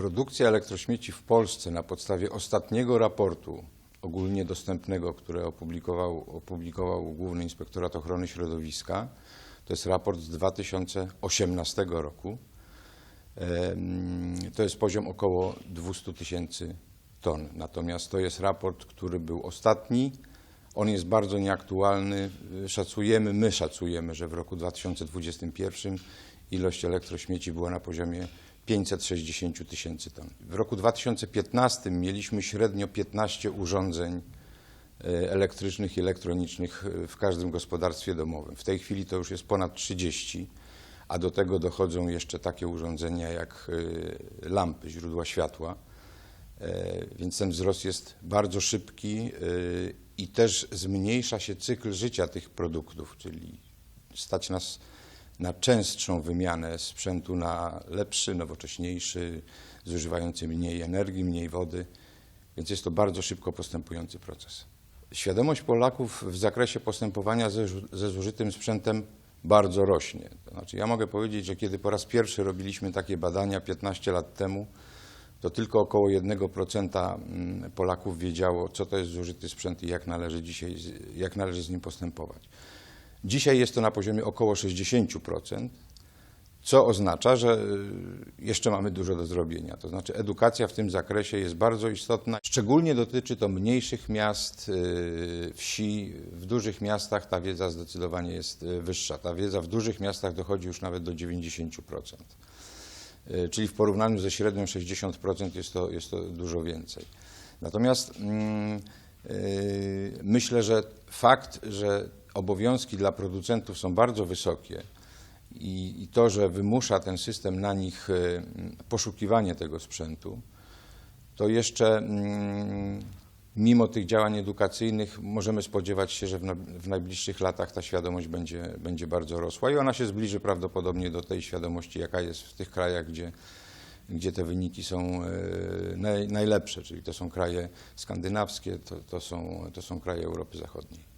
Produkcja elektrośmieci w Polsce na podstawie ostatniego raportu ogólnie dostępnego, które opublikował, opublikował Główny Inspektorat Ochrony Środowiska, to jest raport z 2018 roku. To jest poziom około 200 tysięcy ton. Natomiast to jest raport, który był ostatni. On jest bardzo nieaktualny. Szacujemy, my szacujemy, że w roku 2021 ilość elektrośmieci była na poziomie 560 tysięcy ton. W roku 2015 mieliśmy średnio 15 urządzeń e, elektrycznych i elektronicznych e, w każdym gospodarstwie domowym. W tej chwili to już jest ponad 30, a do tego dochodzą jeszcze takie urządzenia jak e, lampy, źródła światła. Więc ten wzrost jest bardzo szybki i też zmniejsza się cykl życia tych produktów, czyli stać nas na częstszą wymianę sprzętu na lepszy, nowocześniejszy, zużywający mniej energii, mniej wody, więc jest to bardzo szybko postępujący proces. Świadomość Polaków w zakresie postępowania ze, ze zużytym sprzętem bardzo rośnie. To znaczy, ja mogę powiedzieć, że kiedy po raz pierwszy robiliśmy takie badania 15 lat temu, to tylko około 1% mm, Polaków wiedziało, co to jest zużyty sprzęt i jak należy dzisiaj, jak należy z nim postępować. Dzisiaj jest to na poziomie około 60%, co oznacza, że y, jeszcze mamy dużo do zrobienia. To znaczy edukacja w tym zakresie jest bardzo istotna. Szczególnie dotyczy to mniejszych miast, y, wsi. W dużych miastach ta wiedza zdecydowanie jest y, wyższa. Ta wiedza w dużych miastach dochodzi już nawet do 90%. Y, Czyli w porównaniu ze średnią 60% jest to, jest to dużo więcej. Natomiast mm, myślę, że fakt, że obowiązki dla producentów są bardzo wysokie i, i to, że wymusza ten system na nich y, poszukiwanie tego sprzętu, to jeszcze mm, mimo tych działań edukacyjnych możemy spodziewać się, że w, na, w najbliższych latach ta świadomość będzie, będzie bardzo rosła i ona się zbliży prawdopodobnie do tej świadomości, jaka jest w tych krajach, gdzie, gdzie te wyniki są e, naj, najlepsze, czyli to są kraje skandynawskie, to, to, są, to są kraje Europy Zachodniej.